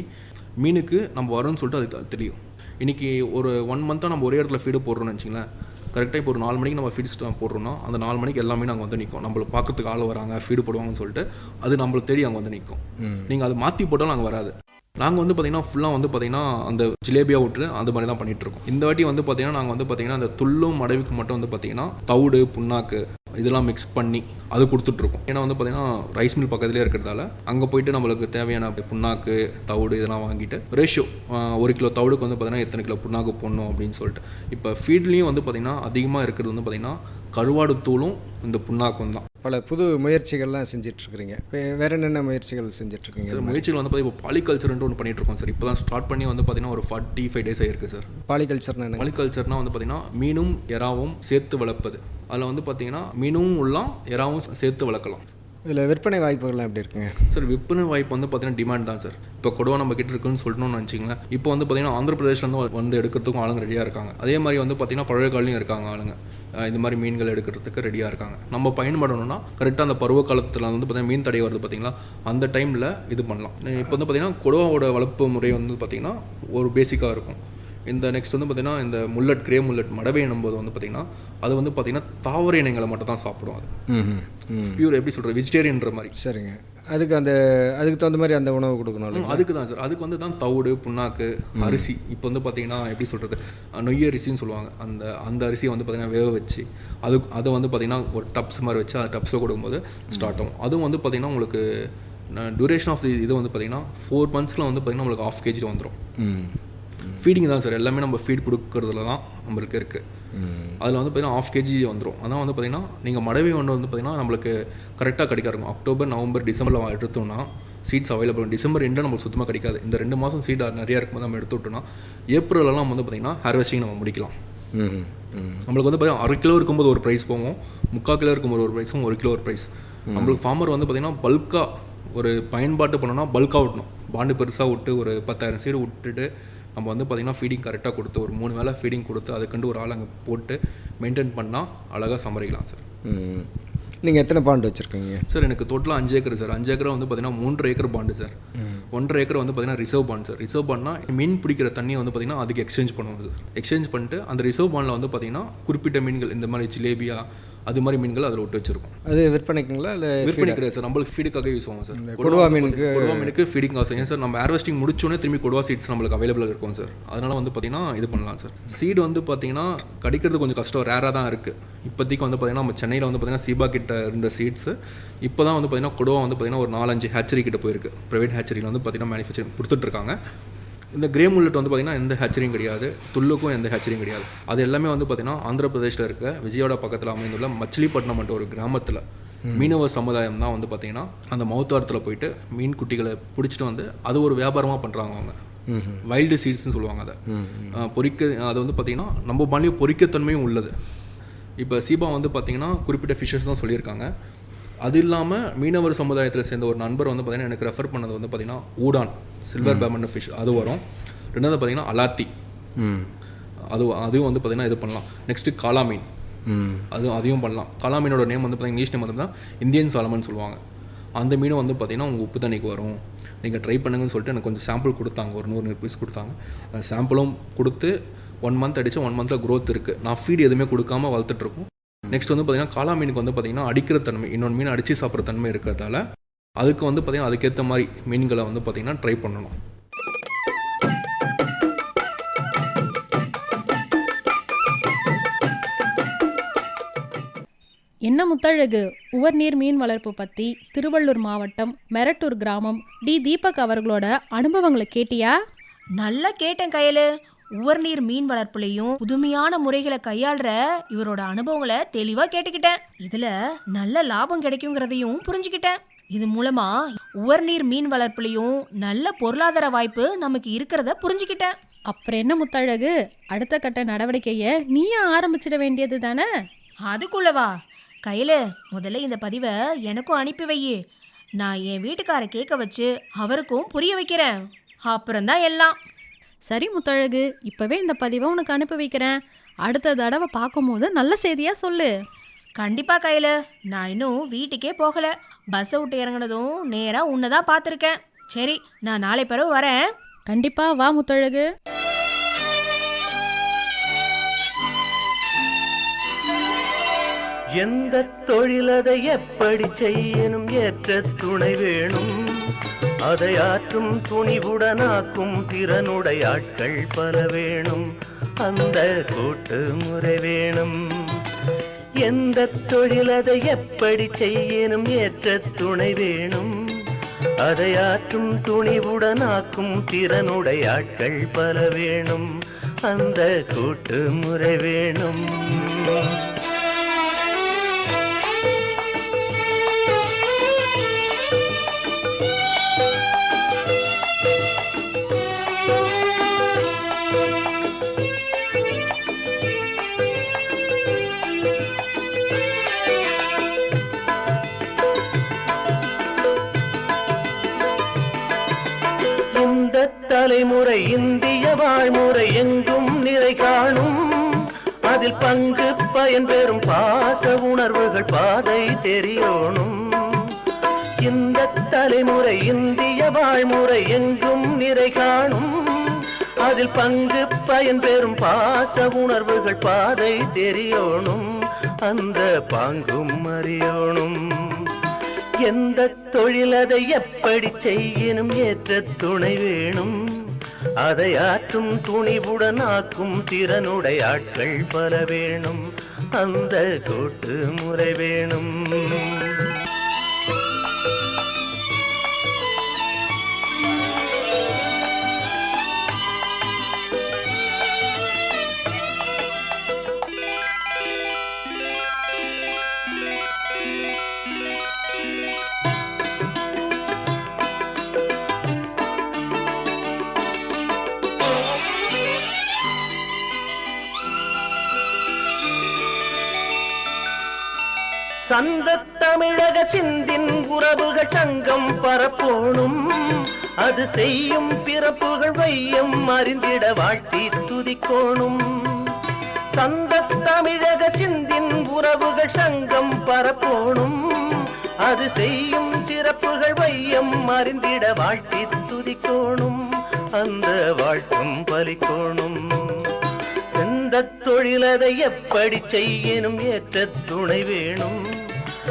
மீனுக்கு நம்ம வரோம்னு சொல்லிட்டு அது தெரியும். இன்றைக்கி ஒரு ஒன் மந்த்தாக நம்ம ஒரே இடத்துல ஃபீடு போடுறோம்னு வச்சிங்களேன் கரெக்டாக இப்போ ஒரு நாலு மணிக்கு நம்ம ஃபீட் போடுறோம்னா அந்த நாலு மணிக்கு எல்லாமே நாங்கள் வந்து நிற்கும் நம்மள பார்க்கறதுக்கு ஆள் வராங்க ஃபீடு போடுவாங்கன்னு சொல்லிட்டு அது நம்மளை தேடி அங்கே வந்து நிற்கும் நீங்கள் அதை மாற்றி போட்டாலும் அங்கே வராது. நாங்கள் வந்து பார்த்தீங்கன்னா ஃபுல்லாக வந்து பார்த்தீங்கன்னா அந்த ஜிலேபியா விட்டு அந்த மாதிரி தான் பண்ணிகிட்ருக்கோம் இந்த வாட்டி வந்து பார்த்தீங்கன்னா நாங்கள் வந்து பார்த்தீங்கன்னா அந்த துள்ளும் மடவிக்கு மட்டும் வந்து பார்த்தீங்கன்னா தவிடு புண்ணாக்கு இதெல்லாம் மிக்ஸ் பண்ணி அது கொடுத்துட்ருக்கோம் ஏன்னா வந்து பார்த்தீங்கன்னா ரைஸ் மில் பக்கத்துலேயே இருக்கிறதால அங்கே போயிட்டு நம்மளுக்கு தேவையான அப்படி புண்ணாக்கு தவிடு இதெல்லாம் வாங்கிட்டு ரேஷியோ ஒரு கிலோ தவிடுக்கு வந்து பார்த்தீங்கன்னா எத்தனை கிலோ புண்ணாக்கு போடணும் அப்படின்னு சொல்லிட்டு. இப்போ ஃபீட்லேயும் வந்து பார்த்தீங்கன்னா அதிகமாக இருக்கிறது வந்து பார்த்தீங்கன்னா கருவாடு தூளும் இந்த புண்ணாக்கும் தான் பல புது முயற்சிகள்லாம் செஞ்சிட்ருக்கிறீங்க. வேறு என்னென்ன முயற்சிகள் செஞ்சிட்ருக்கீங்க சார் முயற்சிகள் வந்து பார்த்தீங்கன்னா இப்போ பாலிகல்ச்சர்ன்ட்டு ஒன்று பண்ணிட்டு இருக்கோம் சார். இப்போ தான் ஸ்டார்ட் பண்ணி வந்து பார்த்தீங்கன்னா ஒரு ஃபார்ட்டி ஃபைவ் டேஸ் ஆயிருக்கு சார். பாலிகல்ச்சர்னு பாலிகல்ச்சர்னா வந்து பார்த்தீங்கன்னா மீனும் எறாவும் சேர்த்து வளர்ப்பது. அதில் வந்து பார்த்தீங்கன்னா மீனும் உள்ளாம் எறாவும் சேர்த்து வளர்க்கலாம். இதில் விற்பனை வாய்ப்புகள்லாம் எப்படி இருக்குங்க? சார் விற்பனை வாய்ப்பு வந்து பார்த்தீங்கன்னா டிமாண்ட் தான் சார். இப்போ கொடுவா நம்ம கிட்ட இருக்குன்னு சொல்லணும்னு நினச்சிங்களேன் இப்போ வந்து பார்த்தீங்கன்னா ஆந்திர பிரதேஷ்லேருந்து வந்து எடுக்கிறதுக்கும் ஆளுங்க ரெடியாக இருக்காங்க. அதே மாதிரி வந்து பார்த்தீங்கன்னா பழைய காலையும் இருக்காங்க ஆளுங்க. இந்த மாதிரி மீன்கள் எடுக்கிறதுக்கு ரெடியாக இருக்காங்க. நம்ம பயன்படணும்னா கரெக்டாக அந்த பருவ காலத்தில் வந்து பார்த்தீங்கன்னா மீன் தடை வருது பார்த்தீங்களா அந்த டைமில் இது பண்ணலாம். இப்போ வந்து பார்த்தீங்கன்னா கொடுவாவோட வளர்ப்பு முறை வந்து பார்த்தீங்கன்னா ஒரு பேசிக்காக இருக்கும். இந்த நெக்ஸ்ட் வந்து பார்த்தீங்கன்னா இந்த முல்லட் கிரே முல்லட் மடவை எனும்போது வந்து பார்த்தீங்கன்னா அது வந்து பார்த்தீங்கன்னா தாவர இனங்களை மட்டும் தான் சாப்பிடும் அது. பியூர் எப்படி சொல்கிறது வெஜிடேரியன்ற மாதிரி. சரிங்க. அதுக்கு அந்த அதுக்கு தகுந்த மாதிரி அந்த உணவு கொடுக்கணும்? அதுக்கு தான் சார். அதுக்கு வந்து தான் தவிடு புண்ணாக்கு அரிசி. இப்போ வந்து பார்த்தீங்கன்னா எப்படி சொல்கிறது நொய்ய அரிசின்னு சொல்லுவாங்க. அந்த அந்த அரிசியை வந்து பார்த்தீங்கன்னா வேக வச்சு அது அதை வந்து பார்த்தீங்கன்னா ஒரு டப்ஸ் மாதிரி வச்சு அது டப்ஸில் கொடுக்கும்போது ஸ்டார்ட் ஆகும். அதுவும் வந்து பார்த்தீங்கன்னா உங்களுக்கு டூரேஷன் ஆஃப் தி இது வந்து பார்த்தீங்கன்னா ஃபோர் மந்த்ஸில் வந்து பார்த்தீங்கன்னா உங்களுக்கு ஆஃப் கேஜி வந்துடும் ஃபீடிங் தான் சார். எல்லாமே நம்ம ஃபீட் கொடுக்கறதுல தான் நம்மளுக்கு இருக்குது அதில் வந்து பார்த்தீங்கன்னா ஆஃப் கேஜி வந்துடும் அதான் வந்து பார்த்தீங்கன்னா நீங்கள் மடவை ஒன்று வந்து பார்த்தீங்கன்னா நம்மளுக்கு கரெக்டாக கிடைக்க இருக்கும். அக்டோபர் நவம்பர் டிசம்பரில் எடுத்தோம்னா சீட்ஸ் அவைலபிள் டிசம்பர் எண்டு நம்மளுக்கு சுத்தமாக கிடைக்காது. இந்த ரெண்டு மாதம் சீட் நிறையா இருக்கும்போது நம்ம எடுத்து விட்டோம்னா ஏப்ரலெல்லாம் வந்து பார்த்தீங்கன்னா ஹார்வெஸ்டிங் நம்ம முடிக்கலாம். நம்மளுக்கு வந்து பார்த்தீங்கன்னா அரை கிலோ இருக்கும்போது ஒரு ப்ரைஸ் போகும். முக்கால் கிலோ இருக்கும்போது ஒரு ப்ரைஸும் ஒரு கிலோ ஒரு ப்ரைஸ் நம்மளுக்கு ஃபார்மர் வந்து பார்த்தீங்கன்னா பல்காக ஒரு பயன்பாட்டு பண்ணோம்னா பல்காக விட்டணும் பாண்டு பெருசாக விட்டு ஒரு பத்தாயிரம் சீடு விட்டுட்டு நம்ம வந்து பார்த்தீங்கன்னா ஃபீடிங் கரெக்டாக கொடுத்து ஒரு மூணு வேளை ஃபீடிங் கொடுத்து அதுக்கண்டு ஒரு ஆள் அங்கே போட்டு மெயின்டைன் பண்ணால் அழகாக சமாளிக்கலாம் சார் நீங்கள் எத்தனை பாண்டு வச்சுருக்கீங்க? சார் எனக்கு டோட்டலாக அஞ்சு ஏக்கர் சார் அஞ்சு ஏக்கர் வந்து பார்த்தீங்கன்னா மூன்று ஏக்கர் பாண்டு சார் ஒன்றரை ஏக்கர் வந்து பார்த்தீங்கன்னா ரிசர்வ் பாண்ட் சார் ரிசர்வ் பாண்ட்னா மீன் பிடிக்கிற தண்ணியை வந்து பார்த்தீங்கன்னா அதுக்கு எக்ஸ்சேஞ்ச் பண்ணுவோம் சார் எக்ஸ்சேஞ்ச் பண்ணிட்டு அந்த ரிசர்வ் பாண்டில் வந்து பார்த்தீங்கன்னா குறிப்பிட்ட மீன்கள் இந்த மாதிரி ஜிலேபியா அது மாதிரி மீன்கள் அதில் விட்டு வச்சிருக்கோம். அது விற்பனைக்குங்களா இல்லை விற்பனை கிடையாது சார். நம்மளுக்கு ஃபீடுக்காக யூஸ் ஆகும் சார். கொடுவா மீனுக்கு கொடுவா மீனுக்கு ஃபீடிங் ஆகும் ஏன் சார் நம்ம ஹார்வெஸ்டிங் முடிச்சோடனே திரும்பி கொடுவா சீட்ஸ் நம்மளுக்கு அவைலபிளாக இருக்கும் சார். அதனால வந்து பார்த்தீங்கன்னா இது பண்ணலாம் சார். சீடு வந்து பார்த்தீங்கன்னா கிடைக்கிறது கொஞ்சம் கஷ்டம். ரேராக தான் இருக்குது இப்போதைக்கு வந்து பார்த்தீங்கன்னா நம்ம சென்னையில் வந்து பார்த்தீங்கன்னா சீபா கிட்ட இருந்த சீட்ஸ் இப்போ தான் வந்து பார்த்தீங்கன்னா கொடுவா வந்து பார்த்தீங்கன்னா ஒரு நாலஞ்சு ஹேச்சரி கிட்ட போயிருக்கு. ப்ரைவேட் ஹேச்சரியில் வந்து பார்த்தீங்கன்னா மேனுஃபேக்சரிங் கொடுத்துட்ருக்காங்க இந்த கிரே முல்லட் வந்து பார்த்தீங்கன்னா எந்த ஹேச்சரியும் கிடையாது. துள்ளுக்கும் எந்த ஹேச்சரியும் கிடையாது. அது எல்லாமே வந்து பார்த்தீங்கன்னா ஆந்திர பிரதேஷில் இருக்க விஜயோட பக்கத்தில் அமைந்துள்ள மச்சிலிப்பட்டினம் என்ற ஒரு கிராமத்தில் மீனவ சமுதாயம் தான் வந்து பார்த்தீங்கன்னா அந்த மௌத்தாரத்தில் போயிட்டு மீன் குட்டிகளை பிடிச்சிட்டு வந்து அது ஒரு வியாபாரமாக பண்ணுறாங்க அவங்க. வைல்டு சீட்ஸ்னு சொல்லுவாங்க அதை. அஹ் பொரிக்க அது வந்து பார்த்தீங்கன்னா நம்ம பாண்டிய பொரிக்கத்தன்மையும் உள்ளது. இப்போ சீபா வந்து பார்த்தீங்கன்னா குறிப்பிட்ட ஃபிஷஸ் தான் சொல்லியிருக்காங்க. அது இல்லாமல் மீனவர் சமுதாயத்தில் சேர்ந்த ஒரு நண்பர் வந்து பார்த்தீங்கன்னா எனக்கு ரெஃபர் பண்ணது வந்து பார்த்தீங்கன்னா ஊடான். சில்வர் பேமன் ஃபிஷ் அது வரும். ரெண்டாவது பார்த்தீங்கன்னா அலாத்தி ம் அது அதுவும் வந்து பார்த்தீங்கன்னா இது பண்ணலாம். நெக்ஸ்ட்டு காளா மீன் ம் அது அதையும் பண்ணலாம். காளா மீனோட நேம் வந்து பார்த்தீங்கன்னா இங்கிலீஷ் நேம் வந்து இந்தியன் சாலமன் சொல்லுவாங்க. அந்த மீனும் வந்து பார்த்தீங்கன்னா உங்கள் உப்பு தண்ணிக்கு வரும். நீங்கள் ட்ரை பண்ணுங்கன்னு சொல்லிட்டு எனக்கு கொஞ்சம் சாம்பிள் கொடுத்தாங்க. ஒரு நூறு பீஸ் கொடுத்தாங்க. அந்த சாம்பிளும் கொடுத்து ஒன் மந்த் அடிச்சு ஒன் மந்தில் growth இருக்குது நான் ஃபீட் எதுவுமே கொடுக்காம வளர்த்துட்ருக்கோம் நெக்ஸ்ட் வந்து பார்த்தீங்கன்னா காளா மீனுக்கு வந்து பார்த்தீங்கன்னா அடிக்கிற தன்மை இன்னொன்று மீன் அடித்து சாப்பிட்ற தன்மை இருக்கிறதால அதுக்கு வந்து பார்த்தீங்கன்னா அதுக்கேற்ற மாதிரி மீன்களை வந்து பார்த்தீங்கன்னா ட்ரை பண்ணணும். என்ன முத்தழகு? உவர்நீர் மீன் வளர்ப்பு பத்தி திருவள்ளூர் மாவட்டம் மெரட்டூர் கிராமம் டி. தீபக் அவர்களோட அனுபவங்களை கேட்டியா? நல்லா கேட்டேன் கையலு. உவர்நீர் மீன் வளர்ப்புலையும் புதுமையான முறைகளை கையாளுற இவரோட அனுபவங்களை தெளிவா கேட்டுக்கிட்டேன். இதுல நல்ல லாபம் கிடைக்குங்கிறதையும் புரிஞ்சுக்கிட்டேன். இது மூலமா உவர்நீர் மீன் வளர்ப்புலையும் நல்ல பொருளாதார வாய்ப்பு நமக்கு இருக்கிறத புரிஞ்சுக்கிட்டேன். அப்புறம் என்ன முத்தழகு? அடுத்த கட்ட நடவடிக்கைய நீயே ஆரம்பிச்சிட வேண்டியது தானே? அதுக்குள்ளவா? கையில முதல்ல இந்த பதிவை எனக்கும் அனுப்பி வையி. நான் என் வீட்டுக்கார கேட்க வச்சு அவருக்கும் புரிய வைக்கிறேன். அப்புறம்தான் எல்லாம். சரி முத்தழகு இப்பவே இந்த பதிவை உனக்கு அனுப்பி வைக்கிறேன். அடுத்த தடவை பார்க்கும்போது நல்ல செய்தியா சொல்லு. கண்டிப்பா கையில. நான் இன்னும் வீட்டுக்கே போகல. பஸ்ஸை விட்டு இறங்குனதும் நேரா உன்னை தான் பார்த்துருக்கேன். சரி நான் நாளை பிறகு வரேன். கண்டிப்பா வா முத்தழகு. எந்த தொழிலதை எப்படி செய்யணும்? ஏற்ற துணை வேணும். அதை ஆற்றும் துணிவுடனாக்கும் திறனுடைய ஆட்கள் பல வேணும். அந்த கூட்டு முறை வேணும். எந்த தொழில் அதை எப்படி செய்யணும்? ஏற்ற துணை வேணும். அதை ஆற்றும் துணிவுடனாக்கும் திறனுடைய ஆட்கள் பல வேணும். அந்த கூட்டு முறை வேணும். இந்திய எங்கும் நிறை காணும். அதில் பங்கு பயன் பெறும் பாச உணர்வுகள் பாதை தெரியணும். இந்த தலைமுறை இந்திய வாழ்முறை எங்கும் நிறை காணும். அதில் பங்கு பயன் பெறும் பாச உணர்வுகள் பாதை தெரியணும். அந்த பாங்கும் அறியணும். எந்த தொழிலதை எப்படி செய்யணும்? ஏற்ற துணை வேணும். அதை ஆற்றும் துணிவுடன் ஆக்கும் திறனுடைய ஆட்கள் பல வேணும். அந்த கூட்டு முறை வேணும். சந்த தமிழக சிந்தின் உறவுகள் தங்கம் பரப்போணும். அது செய்யும் பிறப்புகள் வையம் அறிந்திட வாழ்த்தி துதிக்கோணும். சந்த தமிழக சிந்தின் உறவுகள் சங்கம் பரப்போணும். அது செய்யும் சிறப்புகள் வையம் அறிந்திட வாழ்த்தி துதிக்கோணும். அந்த வாழ்த்தும் பலிக்கோணும். செந்த தொழிலதை எப்படி செய்யணும்? ஏற்ற துணை வேணும்.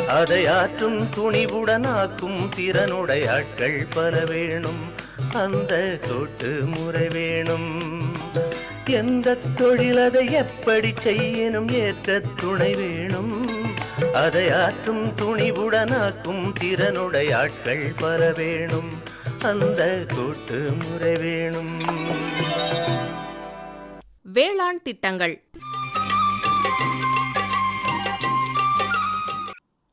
அதை ஆற்றும் துணிவுடன் திறனுடைய ஆட்கள் பல வேணும். அந்த கூட்டு முறை வேணும். எந்த தொழிலதை எப்படி செய்யணும்? ஏற்ற துணை வேணும். அதை ஆற்றும் துணிவுடன் திறனுடைய ஆட்கள் பல வேணும். அந்த கூட்டு முறை வேணும். வேளாண் திட்டங்கள்.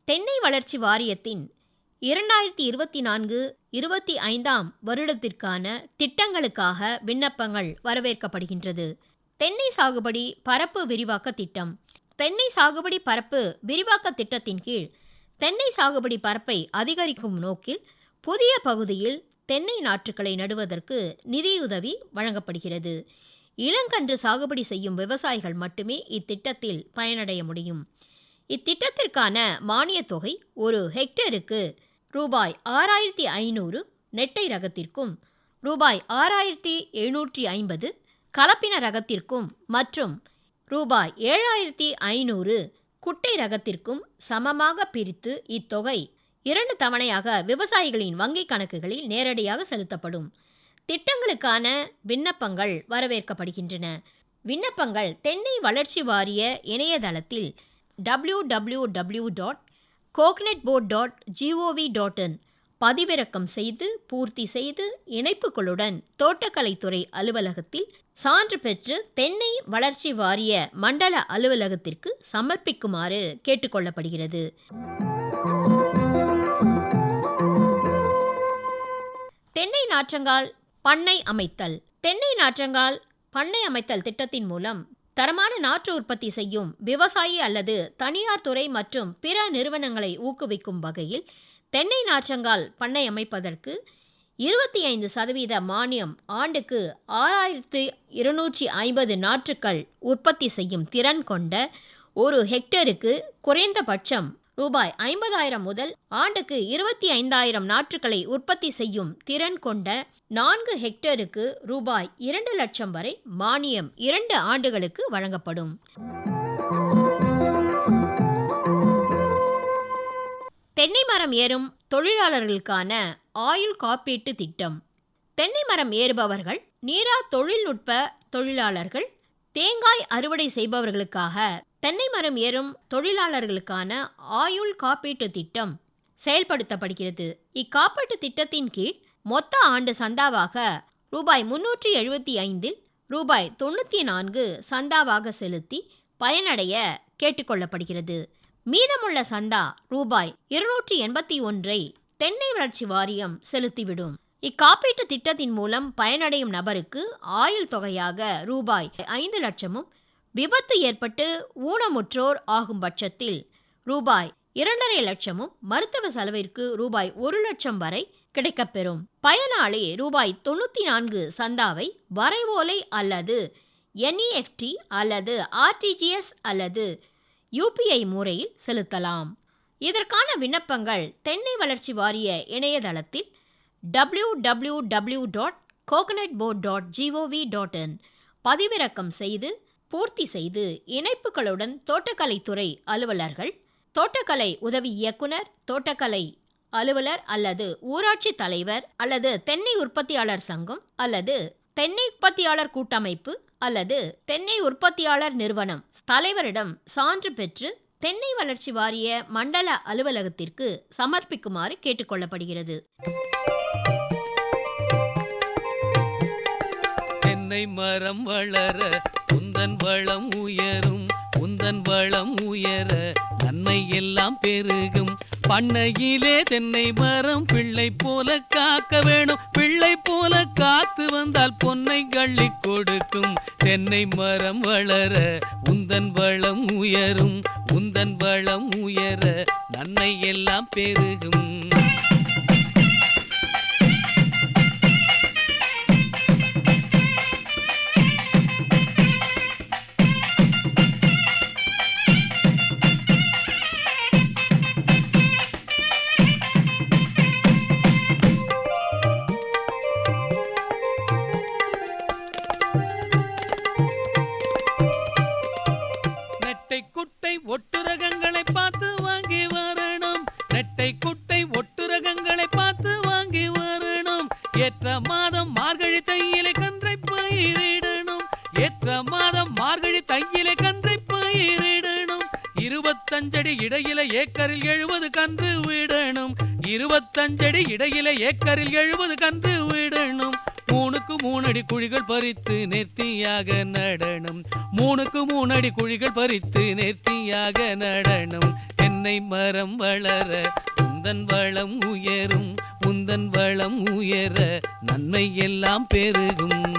தென்னை வளர்ச்சி வாரியத்தின் இரண்டாயிரத்தி இருபத்தி நான்கு இருபத்தி ஐந்தாம் வருடத்திற்கான திட்டங்களுக்காக விண்ணப்பங்கள் வரவேற்கப்படுகின்றது. தென்னை சாகுபடி பரப்பு விரிவாக்க திட்டம். தென்னை சாகுபடி பரப்பு விரிவாக்க திட்டத்தின் கீழ் தென்னை சாகுபடி பரப்பை அதிகரிக்கும் நோக்கில் புதிய பகுதியில் தென்னை நாற்றுக்களை நடுவதற்கு நிதியுதவி வழங்கப்படுகிறது. இளங்கன்று சாகுபடி செய்யும் விவசாயிகள் மட்டுமே இத்திட்டத்தில் பயனடைய முடியும். இத்திட்டத்திற்கான மானியத் தொகை ஒரு ஹெக்டேருக்கு ரூபாய் ஆறாயிரத்தி ஐநூறு நெட்டை ரகத்திற்கும் ரூபாய் ஆறாயிரத்தி எழுநூற்றி ஐம்பது கலப்பின ரகத்திற்கும் மற்றும் ரூபாய் ஏழாயிரத்தி ஐநூறு குட்டை ரகத்திற்கும் சமமாக பிரித்து இத்தொகை இரண்டு தவணையாக விவசாயிகளின் வங்கிக் கணக்குகளில் நேரடியாக செலுத்தப்படும். திட்டங்களுக்கான விண்ணப்பங்கள் வரவேற்கப்படுகின்றன. விண்ணப்பங்கள் தென்னை வளர்ச்சி வாரிய இணையதளத்தில் W W W dot coconut board dot GOV dot in பதிவிறக்கம் செய்து பூர்த்தி செய்து இணைப்புகளுடன் தோட்டக்கலைத்துறை அலுவலகத்தில் சான்று பெற்று தென்னை வளர்ச்சி வாரிய மண்டல அலுவலகத்திற்கு சமர்ப்பிக்குமாறு கேட்டுக்கொள்ளப்படுகிறது. தென்னை நாற்றங்கால் பண்ணை அமைத்தல். தென்னை நாற்றங்கால் பண்ணை அமைத்தல் திட்டத்தின் மூலம் தரமான நாற்று உற்பத்தி செய்யும் விவசாயி அல்லது தனியார் துறை மற்றும் பிற நிறுவனங்களை ஊக்குவிக்கும் வகையில் தென்னை நாற்றங்கால் பண்ணை அமைப்பதற்கு இருபத்தி ஐந்து சதவீத மானியம் ஆண்டுக்கு ஆறாயிரத்து இருநூற்றி ஐம்பது நாற்றுக்கள் உற்பத்தி செய்யும் திறன் கொண்ட ஒரு ஹெக்டருக்கு குறைந்தபட்சம் ரூபாய் ஐம்பதாயிரம் முதல் ஆண்டுக்கு இருபத்தி ஐந்தாயிரம் நாற்றுகளை உற்பத்தி செய்யும் திறன் கொண்ட நான்கு ஹெக்டேருக்கு ரூபாய் இரண்டு லட்சம் வரை மானியம் இரண்டு ஆண்டுகளுக்கு வழங்கப்படும். தென்னை மரம் ஏறும் தொழிலாளர்களுக்கான ஆயுள் காப்பீட்டு திட்டம். தென்னை மரம் ஏறுபவர்கள் நீரா தொழில்நுட்ப தொழிலாளர்கள் தேங்காய் அறுவடை செய்பவர்களுக்காக தென்னை மரம் ஏறும் தொழிலாளர்களுக்கான ஆயுள் காப்பீட்டு திட்டம் செயல்படுத்தப்படுகிறது. இக்காப்பீட்டு திட்டத்தின் கீழ் மொத்த ஆண்டு சந்தாவாக ரூபாய் முன்னூற்றி எழுபத்தி ஐந்தில் ரூபாய் தொண்ணூற்றி நான்கு சந்தாவாக செலுத்தி பயனடைய கேட்டுக்கொள்ளப்படுகிறது. மீதமுள்ள சந்தா ரூபாய் இருநூற்றி எண்பத்தி ஒன்றை தென்னை வளர்ச்சி வாரியம் செலுத்திவிடும். இக்காப்பீட்டு திட்டத்தின் மூலம் பயனடையும் நபருக்கு ஆயுள் தொகையாக ரூபாய் ஐந்து லட்சமும் விபத்து ஏற்பட்டு ஊனமுற்றோர் ஆகும் பட்சத்தில் ரூபாய் இரண்டரை லட்சமும் மருத்துவ செலவிற்கு ரூபாய் ஒரு லட்சம் வரை கிடைக்கப்பெறும். பயனாளி ரூபாய் தொண்ணூற்றி நான்கு சந்தாவை வரைவோலை அல்லது என்இஎஃப்டி அல்லது ஆர்டிஜிஎஸ் அல்லது யூபிஐ முறையில் செலுத்தலாம். இதற்கான விண்ணப்பங்கள் தென்னை வளர்ச்சி வாரிய இணையதளத்தில் W W W dot coconut board dot GOV dot in பதிவிறக்கம் செய்து பூர்த்தி செய்து இணைப்புகளுடன் தோட்டக்கலைத்துறை அலுவலர்கள் தோட்டக்கலை உதவி இயக்குனர் தோட்டக்கலை அலுவலர் அல்லது ஊராட்சி தலைவர் அல்லது தென்னை உற்பத்தியாளர் சங்கம் அல்லது தென்னை உற்பத்தியாளர் கூட்டமைப்பு அல்லது தென்னை உற்பத்தியாளர் நிறுவனம் தலைவரிடம் சான்று பெற்று தென்னை வளர்ச்சி வாரிய மண்டல அலுவலகத்திற்கு சமர்ப்பிக்குமாறு கேட்டுக்கொள்ளப்படுகிறது. தென்னை மரம் வளர உந்தன் வளம் உயரும் உந்தன் வளம் உயர நன்மை எல்லாம் பெருகும். பண்ணையிலே தென்னை மரம் பிள்ளை போல காக்க வேணும். பிள்ளை போல காத்து வந்தால் பொன்னை கள்ளி கொடுக்கும். தென்னை மரம் வளர உந்தன் வளம் உயரும் உந்தன் வளம் உயர நன்மை எல்லாம் பெருகும். இருபத்தஞ்சடி இடையில ஏக்கரில் எழுபது கன்று விடணும். இருபத்தஞ்சடி இடையில ஏக்கரில் எழுபது கன்று விடணும். மூணுக்கு மூணடி குழிகள் பறித்து நெத்தியாக நடனம் மூணுக்கு மூணடி குழிகள் பறித்து நெத்தியாக நடனம் தென்னை மரம் வளர உந்தன் வளம் உயரும். உந்தன் வளம் உயர நன்மை எல்லாம் பெருகும்.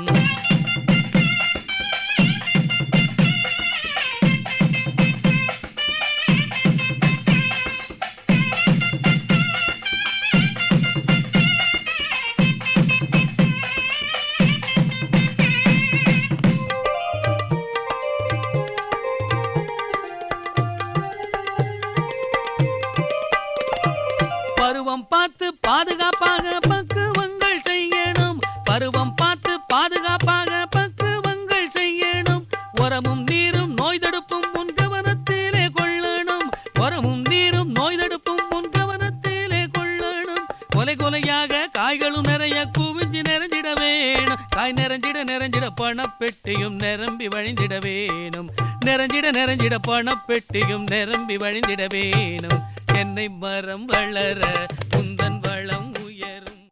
பாதுகாப்பாக பக்குவங்கள் செய்யணும். பருவம் பார்த்து பாதுகாப்பாக பக்குவங்கள் செய்யணும். உரமும் நீரும் நோய் தடுப்பும் முன் கவனத்திலே கொள்ளணும். உரமும் நீரும் நோய் தடுப்பும் முன் கவனத்திலே கொள்ளணும். கொலை கொலையாக காய்களும் நிறைய குவிஞ்சு நிறைஞ்சிட வேணும். காய் நிறைஞ்சிட நிறைஞ்சிட பணப்பெட்டியும் நிரம்பி வழிந்திட வேணும். நிறைஞ்சிட நிறைஞ்சிட பணப்பெட்டியும் நிரம்பி வழிந்திட வேணும். என்னை மரம் வளர உந்தன் வளம் உயரும்.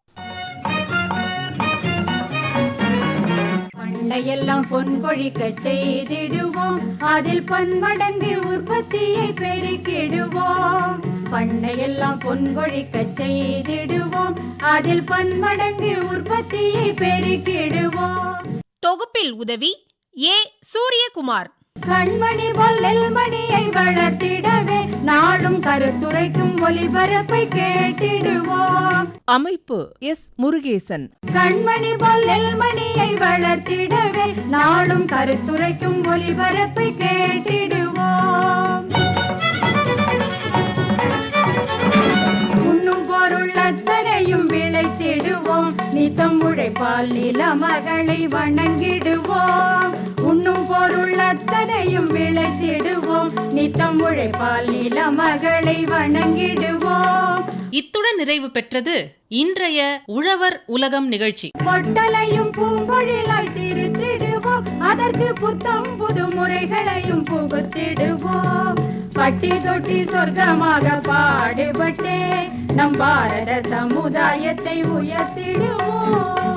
பண்டையெல்லாம் பொன் கொழிக்க செய்திடுவோம். அதில் பன்மடங்கு உற்பத்தியை பெருக்கிடுவோம். பண்டையெல்லாம் பொன் கொழிக்க செய்திடுவோம். அதில் பன்மடங்கு உற்பத்தியை பெருக்கிடுவோம். தொகுப்பில் உதவி ஏ சூரியகுமார். கண்மணி பொல்லல் மணியை வளர்த்திடவே நாடும் கருத்துரைக்கும் ஒளிபரப்பை கேட்டிடுவோம். அமைப்பு எஸ் முருகேசன். கண்மணி பொல்லல் மணியை வளர்த்திடவே நாடும் கருத்துரைக்கும் ஒளிபரப்பை கேட்டிடுவோம். உண்ணும் பொருள் அத்தனையும் விளைத்திடுவோம். நித்தம் உழைப்பால் நில மகளை வணங்கிடுவோம். உண்ணும் பொருள் அத்தனையும் விளைத்திடுவோம். நித்தம் உழைப்பால் நில மகளை வணங்கிடுவோம். இத்துடன் நிறைவு பெற்றது இன்றைய உழவர் உலகம் நிகழ்ச்சி. பொட்டலையும் பூங்கொழிலாய் திருத்திடுவோம். அதற்கு புத்தம் புது முறைகளையும் புகுத்திடுவோம். பட்டி தொட்டி சொர்க்கமாக பாடுபட்டே நம் பாரத சமுதாயத்தை உயர்த்திடுவோம்.